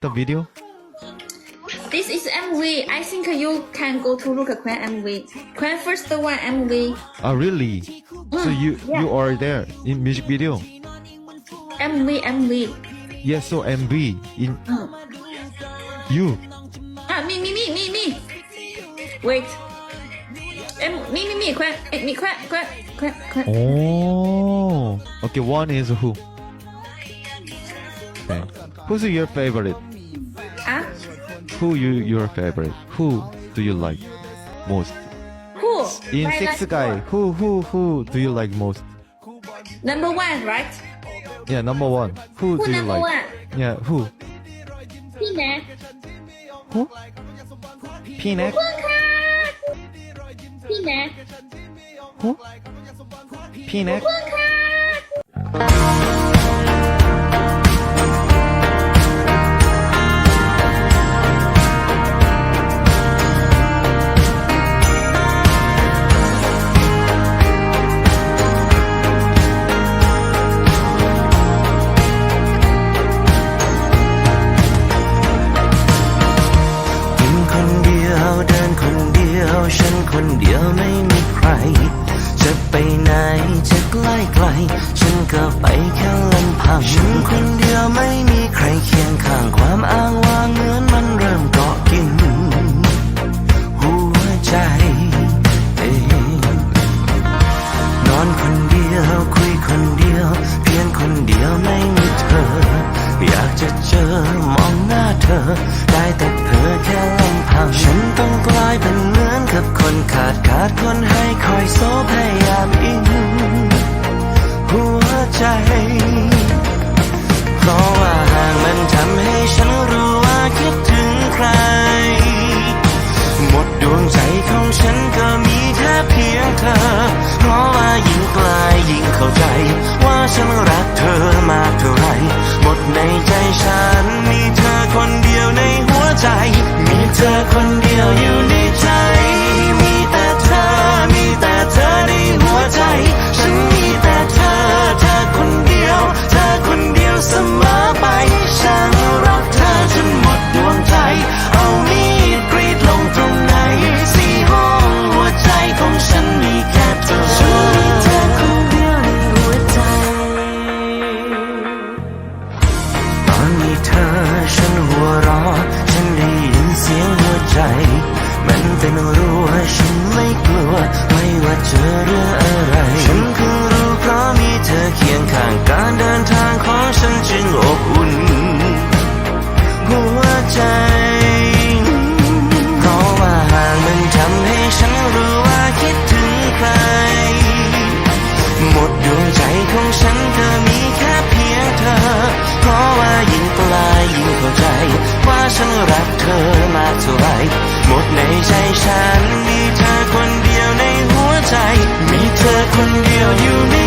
the video? This is MV. I think you can go to look at Quan MV. Quan first one MV. Ah, really? So you yeah. you are there in music video? MV MV. Yes, so MV in อืม you. Ah, me me me me me. Wait. M me me me Quan eh, me Quan Quan Quan Quan. Oh, okay. One is who? Okay. Who's your favorite? Who you your favorite? Who do you like most? Who? In six guy, who who who do you like most? Number one, right? Yeah, number one. Who, Who do you like? one? Yeah, who? Peanut. Who? Peanut. Peanut. Who? Peanut. คนเดียวไม่มีใคร จะไปไหนจะใกล้ไกล ฉันก็ไปแค่ลำพังฉันคนเดียวไม่มีใครเคียงข้างความอ้างว้างเหมือนมันเริ่มเกาะกิน หัวใจเองนอนคนเดียวคุยคนเดียว เพียงคนเดียวไม่มีเธอ อยากจะเจอมองหน้าเธอ ได้แต่เพ้อแค่ลำพังฉันาดคนให้คอยโซพยายามอิงหัวใจ เพราะว่าห่างมันทำให้ฉันรู้ว่าคิดถึงใคร หมดดวงใจของฉันก็มีแค่เพียงเธอ เพราะว่ายิ่งไกลยิ่งเข้าใจ ว่าฉันรักเธอมากเท่าไร หมดในใจฉันมีเธอคนเดียวในหัวใจ มีเธอคนเดียวอยู่ มันเป็นรั้วฉันไม่กลัว ไม่ว่าเจอเรื่อง ฉันรักเธอมากเท่าไหรหมดในใจฉันมีเธอคนเดียวในหัวใจ มีเธอคนเดียวอยู่ใน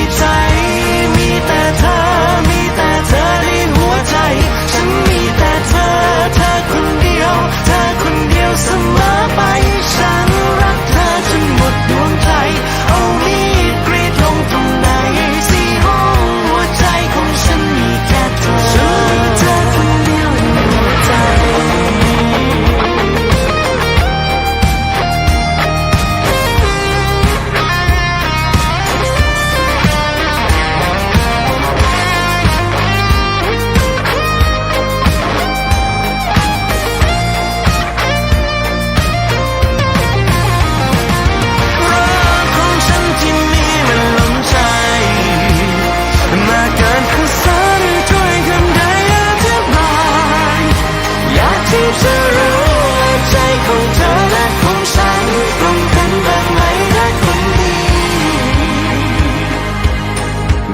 จะรู้ว่าใจของเธอและของฉันตรงกันแบบไหมและคนดี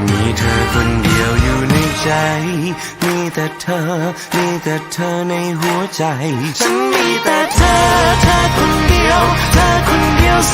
มีเธอคนเดียวอยู่ในใจ มีแต่เธอ มีแต่เธอในหัวใจ ฉันมีแต่เธอ เธอคนเดียว เธอคนเดียวเส